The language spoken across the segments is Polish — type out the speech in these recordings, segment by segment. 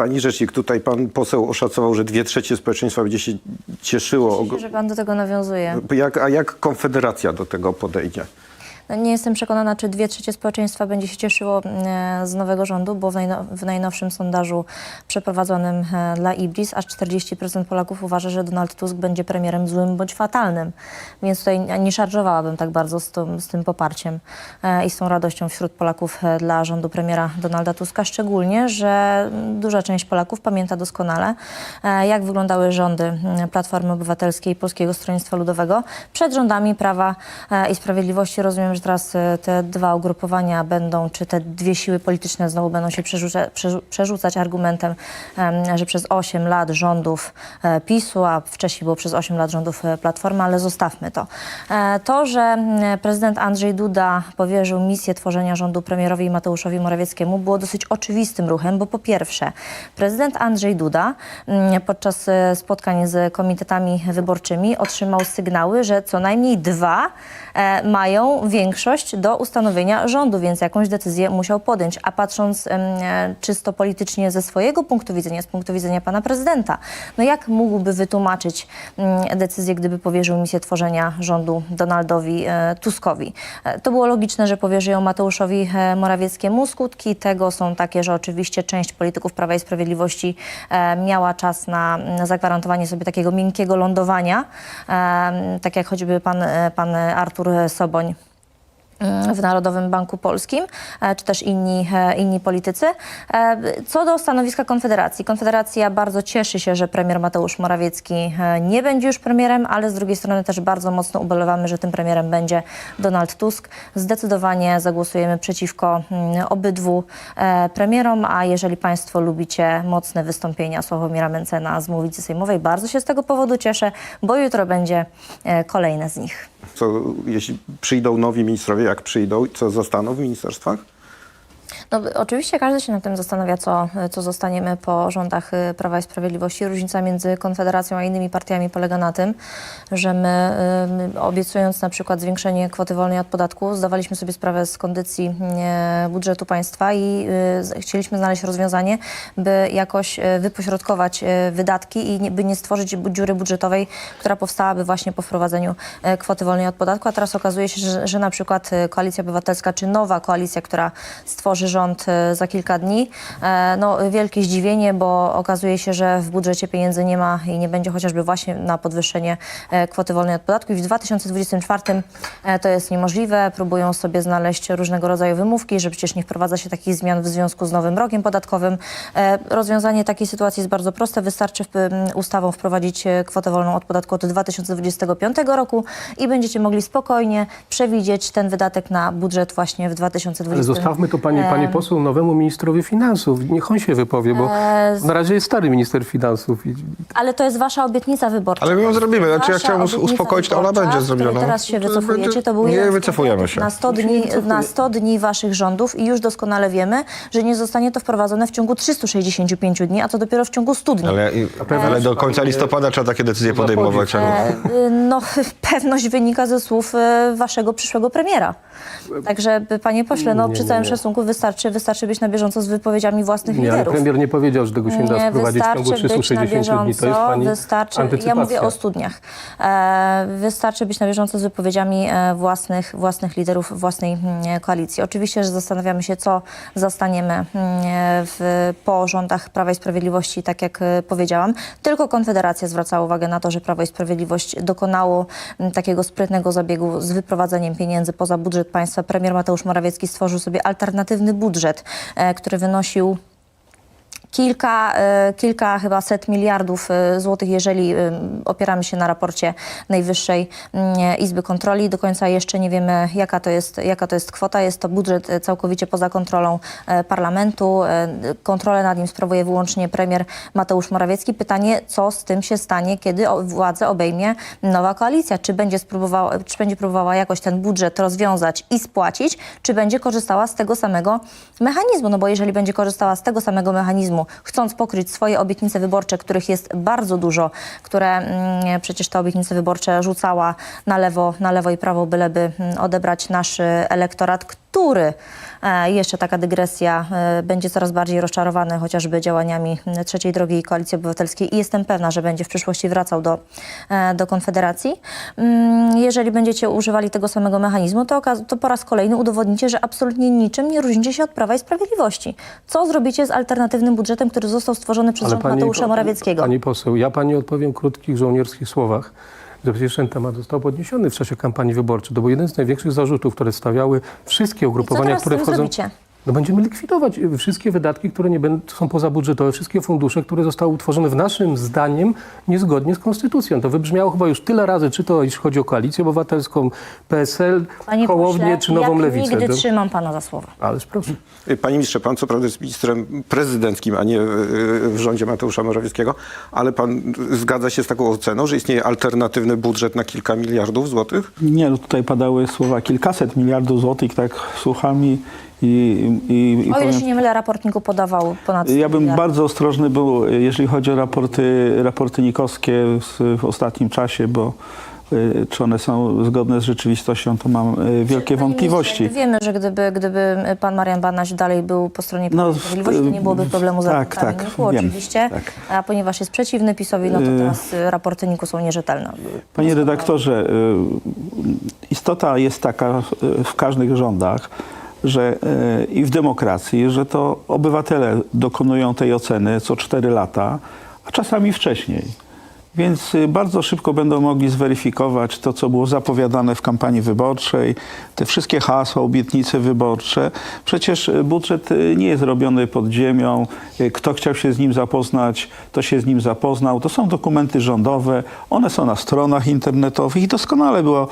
Pani rzecznik, tutaj pan poseł oszacował, że dwie trzecie społeczeństwa będzie się cieszyło. Cieszę się, że pan do tego nawiązuje. Jak, a jak Konfederacja do tego podejdzie? No, Nie jestem przekonana, czy dwie trzecie społeczeństwa będzie się cieszyło e, z nowego rządu, bo w, najno, w najnowszym sondażu przeprowadzonym e, dla Ibris aż 40% Polaków uważa, że Donald Tusk będzie premierem złym bądź fatalnym. Więc tutaj nie szarżowałabym tak bardzo z, tą, z tym poparciem e, i z tą radością wśród Polaków dla rządu premiera Donalda Tuska, szczególnie, że duża część Polaków pamięta doskonale, jak wyglądały rządy mm, Platformy Obywatelskiej i Polskiego Stronnictwa Ludowego przed rządami Prawa i Sprawiedliwości. Rozumiem, że teraz e, te dwa ugrupowania będą, czy te dwie siły polityczne znowu będą się przerzuca, przerzu- przerzucać argumentem, em, że przez 8 lat rządów e, PiSu, a wcześniej było przez 8 lat rządów e, Platformy, ale zostawmy to. To, że prezydent Andrzej Duda powierzył misję tworzenia rządu premierowi Mateuszowi Morawieckiemu było dosyć oczywistym ruchem, bo po pierwsze prezydent Andrzej Duda podczas spotkań z komitetami wyborczymi otrzymał sygnały, że co najmniej dwa mają większość do ustanowienia rządu, więc jakąś decyzję musiał podjąć. A patrząc em, e, czysto politycznie ze swojego punktu widzenia, z punktu widzenia pana prezydenta, no jak mógłby wytłumaczyć mm, decyzję, gdyby powierzył misję tworzenia rządu Donaldowi e, Tuskowi? E, To było logiczne, że powierzy ją Mateuszowi e, Morawieckiemu. Skutki tego są takie, że oczywiście część polityków Prawa i Sprawiedliwości e, miała czas na mm, zagwarantowanie sobie takiego miękkiego lądowania, e, tak jak choćby pan, e, pan Artur Soboń w Narodowym Banku Polskim, e, czy też inni, e, inni politycy. E, Co do stanowiska Konfederacji. Konfederacja bardzo cieszy się, że premier Mateusz Morawiecki nie będzie już premierem, ale z drugiej strony też bardzo mocno ubolewamy, że tym premierem będzie Donald Tusk. Zdecydowanie zagłosujemy przeciwko mm, obydwu premierom, a jeżeli Państwo lubicie mocne wystąpienia Sławomira Mencena z mównicy sejmowej, bardzo się z tego powodu cieszę, bo jutro będzie kolejne z nich. Co, jeśli przyjdą nowi ministrowie, jak przyjdą, co zostaną w ministerstwach? No, oczywiście każdy się nad tym zastanawia, co, co zostaniemy po rządach y, Prawa i Sprawiedliwości. Różnica między Konfederacją a innymi partiami polega na tym, że my, y, obiecując na przykład zwiększenie kwoty wolnej od podatku, zdawaliśmy sobie sprawę z kondycji y, budżetu państwa i chcieliśmy znaleźć rozwiązanie, by jakoś wypośrodkować wydatki i by nie stworzyć dziury budżetowej, która powstałaby właśnie po wprowadzeniu kwoty wolnej od podatku. A teraz okazuje się, że, że na przykład Koalicja Obywatelska czy nowa koalicja, która stworzy rząd e, za kilka dni. E, No, wielkie zdziwienie, bo okazuje się, że w budżecie pieniędzy nie ma i nie będzie chociażby właśnie na podwyższenie e, kwoty wolnej od podatku. I w 2024 e, to jest niemożliwe. Próbują sobie znaleźć różnego rodzaju wymówki, że przecież nie wprowadza się takich zmian w związku z nowym rokiem podatkowym. Rozwiązanie takiej sytuacji jest bardzo proste. Wystarczy ustawą wprowadzić kwotę wolną od podatku od 2025 roku i będziecie mogli spokojnie przewidzieć ten wydatek na budżet właśnie w 2020 Ale zostawmy to, panie, panie. Poseł, nowemu ministrowi finansów. Niech on się wypowie, bo E, z- na razie jest stary minister finansów. I Ale to jest wasza obietnica wyborcza. Ale my ją zrobimy. Znaczy, ja Wasza chciałem us- obietnica uspokoić, to ona wyborcza, będzie której zrobiona. Teraz się To wycofujecie. będzie- To był nie jeden z wycofujemy konkretów się. Na 100, dni, na 100 dni waszych rządów i już doskonale wiemy, że nie zostanie to wprowadzone w ciągu 365 dni, a to dopiero w ciągu 100 dni. Ale, ale do końca listopada trzeba takie decyzje podejmować. a nie- E, y, No, pewność wynika ze słów e, waszego przyszłego premiera. Także, panie pośle, no, przy całym szacunku wystarczy, wystarczy być na bieżąco z wypowiedziami własnych nie, ale liderów. premier nie powiedział, że tego się da Nie, sprowadzić w ciągu wystarczy być na 360 dni. To jest bieżąco, pani wystarczy, ja mówię o studniach. E, wystarczy być na bieżąco z wypowiedziami e, własnych, własnych liderów własnej mm, koalicji. Oczywiście, że zastanawiamy się, co zastaniemy mm, w, po rządach Prawa i Sprawiedliwości, tak jak e, powiedziałam. Tylko Konfederacja zwracała uwagę na to, że Prawo i Sprawiedliwość dokonało mm, takiego sprytnego zabiegu z wyprowadzeniem pieniędzy poza budżet państwa. Premier Mateusz Morawiecki stworzył sobie alternatywny budżet, e, który wynosił kilka, e, kilka chyba set miliardów e, złotych, jeżeli e, opieramy się na raporcie Najwyższej mm, Izby Kontroli. Do końca jeszcze nie wiemy, jaka to jest, jaka to jest kwota. Jest to budżet całkowicie poza kontrolą parlamentu. Kontrolę nad nim sprawuje wyłącznie premier Mateusz Morawiecki. Pytanie, co z tym się stanie, kiedy władzę obejmie nowa koalicja? Czy będzie, spróbowała, czy będzie próbowała jakoś ten budżet rozwiązać i spłacić, czy będzie korzystała z tego samego mechanizmu? No bo jeżeli będzie korzystała z tego samego mechanizmu, chcąc pokryć swoje obietnice wyborcze, których jest bardzo dużo, które mm, przecież te obietnice wyborcze rzucała na lewo, na lewo i prawo, byleby mm, odebrać nasz y, elektorat, który, e, jeszcze taka dygresja, e, będzie coraz bardziej rozczarowany chociażby działaniami Trzeciej Drogi i Koalicji Obywatelskiej i jestem pewna, że będzie w przyszłości wracał do, e, do Konfederacji. Mm, Jeżeli będziecie używali tego samego mechanizmu, to, to po raz kolejny udowodnicie, że absolutnie niczym nie różnicie się od Prawa i Sprawiedliwości. Co zrobicie z alternatywnym budżetem, który został stworzony przez rząd Mateusza Morawieckiego? Pani poseł, ja pani odpowiem w krótkich żołnierskich słowach, że przecież ten temat został podniesiony w czasie kampanii wyborczej. To był jeden z największych zarzutów, które stawiały wszystkie ugrupowania, teraz z które tym wchodzą. zrobicie? No będziemy likwidować y, wszystkie wydatki, które nie będą, są pozabudżetowe, wszystkie fundusze, które zostały utworzone w naszym zdaniem niezgodnie z konstytucją. To wybrzmiało chyba już tyle razy, czy to jeśli chodzi o Koalicję Obywatelską, PSL, Panie Hołownię, pośle, czy Nową jak Lewicę. nigdy To- trzymam pana za słowo. Ależ proszę. Panie ministrze, pan co prawda jest ministrem prezydenckim, a nie e, w rządzie Mateusza Morawieckiego, ale pan zgadza się z taką oceną, że istnieje alternatywny budżet na kilka miliardów złotych? Nie, no tutaj padały słowa kilkaset miliardów złotych, tak słucham i, i, i, i O ile powiem, się nie mylę, raportniku podawał ponad 100 ja bym miliardów. bardzo ostrożny był, jeżeli chodzi o raporty, raporty nikowskie w, w ostatnim czasie, bo y, czy one są zgodne z rzeczywistością, to mam y, wielkie Panie wątpliwości. Wiemy, że gdyby, gdyby pan Marian Banaś dalej był po stronie No, Sprawiedliwości, to nie byłoby problemu z tak, tak, NIK-u, oczywiście. tak. A ponieważ jest przeciwny PiSowi, no to Y- teraz raporty NIK-u są nierzetelne. Panie redaktorze, istota jest taka w każdych rządach, że y, i w demokracji, że to obywatele dokonują tej oceny co 4 lata, a czasami wcześniej. Więc y, bardzo szybko będą mogli zweryfikować to, co było zapowiadane w kampanii wyborczej, te wszystkie hasła, obietnice wyborcze. Przecież y, budżet y, nie jest robiony pod ziemią. Kto chciał się z nim zapoznać, to się z nim zapoznał. To są dokumenty rządowe, one są na stronach internetowych i doskonale było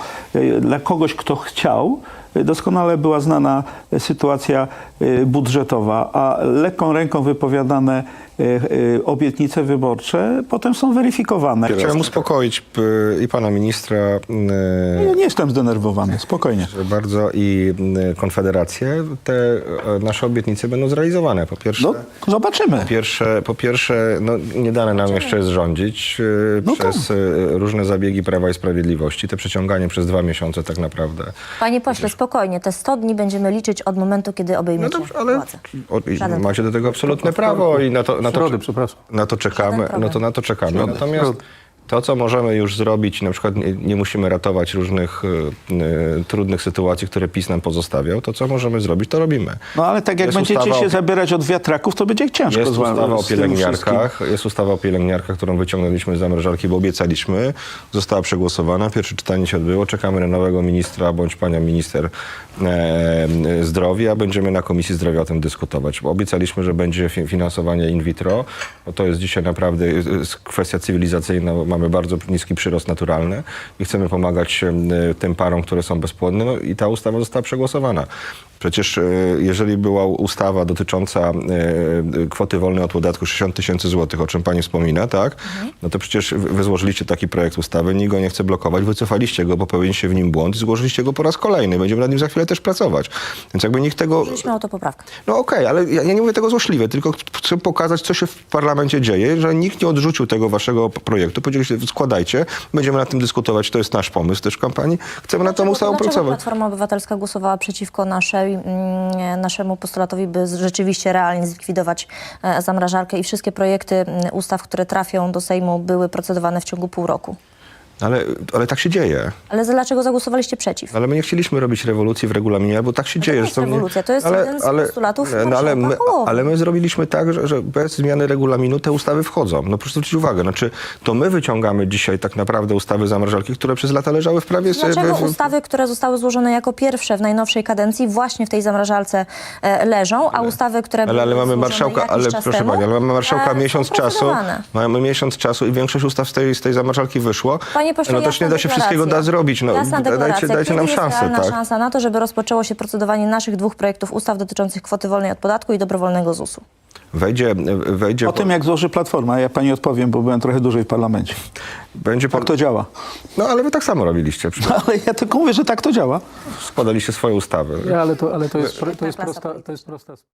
dla kogoś, kto chciał, doskonale była znana y, sytuacja y, budżetowa, a lekką ręką wypowiadane y, obietnice wyborcze potem są weryfikowane. Chciałem uspokoić i pana ministra Ja nie jestem zdenerwowany, spokojnie. bardzo i Konfederację. Te e, nasze obietnice będą zrealizowane. Po pierwsze, No, zobaczymy. po pierwsze, po pierwsze no, nie dane nam jeszcze jest rządzić y, No przez y, różne zabiegi Prawa i Sprawiedliwości. Te przeciąganie przez dwa miesiące tak naprawdę. Panie pośle, spokojnie, te 100 dni będziemy liczyć od momentu, kiedy No obejmiecie dobrze, ale władzę. o, macie do tego absolutne prawo i na to, na to, Środy, przepraszam. Na to czekamy, no to na to czekamy. Natomiast. To, co możemy już zrobić, na przykład nie, nie musimy ratować różnych y, trudnych sytuacji, które PiS nam pozostawiał, to co możemy zrobić, to robimy. No ale tak jak Jest będziecie ustawa o- się zabierać od wiatraków, to będzie ciężko Jest ustawa o pielęgniarkach, jest ustawa o pielęgniarkach, którą wyciągnęliśmy z zamrażarki, bo obiecaliśmy. Została przegłosowana, pierwsze czytanie się odbyło. Czekamy na nowego ministra bądź panią minister e, zdrowia. Będziemy na Komisji Zdrowia o tym dyskutować. Bo obiecaliśmy, że będzie fi- finansowanie in vitro. Bo to jest dzisiaj naprawdę e, kwestia cywilizacyjna. bo Mamy bardzo niski przyrost naturalny i chcemy pomagać tym parom, które są bezpłodne. No i ta ustawa została przegłosowana. Przecież e, jeżeli była ustawa dotycząca e, kwoty wolnej od podatku 60 tysięcy złotych, o czym pani wspomina, tak? No to przecież wy złożyliście taki projekt ustawy, nikt go nie chce blokować, wycofaliście go, popełniliście w nim błąd i złożyliście go po raz kolejny. Będziemy nad nim za chwilę też pracować. Więc jakby nikt tego... Mieliśmy o to poprawkę. No okej, ale ja, ja nie mówię tego złośliwie, tylko chcę pokazać, co się w parlamencie dzieje, że nikt nie odrzucił tego waszego projektu. Powiedzieliście, składajcie, będziemy nad tym dyskutować, to jest nasz pomysł też w kampanii. Chcemy nad tą ustawą pracować. Platforma Obywatelska głosowała przeciwko naszej, mm, naszemu postulatowi, by rzeczywiście realnie zlikwidować e, zamrażarkę i wszystkie projekty mm, ustaw, które trafią do Sejmu, były procedowane w ciągu pół roku. Ale, ale tak się dzieje. Ale za- dlaczego zagłosowaliście przeciw? Ale my nie chcieliśmy robić rewolucji w regulaminie, bo tak się dzieje. to że jest rewolucja, to jest jeden z postulatów no, ale, my, Hołowni. ale my zrobiliśmy tak, że, że bez zmiany regulaminu te ustawy wchodzą. No proszę zwrócić uwagę, znaczy to my wyciągamy dzisiaj tak naprawdę ustawy zamrażalki, które przez lata leżały w prawie... Dlaczego w- w- ustawy, które zostały złożone jako pierwsze w najnowszej kadencji właśnie w tej zamrażalce e, leżą, a ustawy, które Ale, były ale mamy złożone marszałka, jakiś ale czas proszę temu, pani, ale mamy marszałka e, są miesiąc czasu. procedowane. Mamy miesiąc czasu i większość ustaw z tej, z tej zamrażalki wyszło. Panie pośle, no też nie da się wszystkiego da zrobić. No, Jasna dajcie, deklaracja. dajcie nam jest szansę, realna tak? szansa na to, żeby rozpoczęło się procedowanie naszych dwóch projektów ustaw dotyczących kwoty wolnej od podatku i dobrowolnego ZUS-u? Wejdzie, wejdzie O tym, jak złoży Platforma, ja pani odpowiem, bo byłem trochę dłużej w parlamencie. będzie Tak to działa. No ale wy tak samo robiliście. Przecież Ale ja tylko mówię, że tak to działa. Składaliście swoje ustawy. Nie, ale to, ale to, jest, pro- to, jest prosta, to jest prosta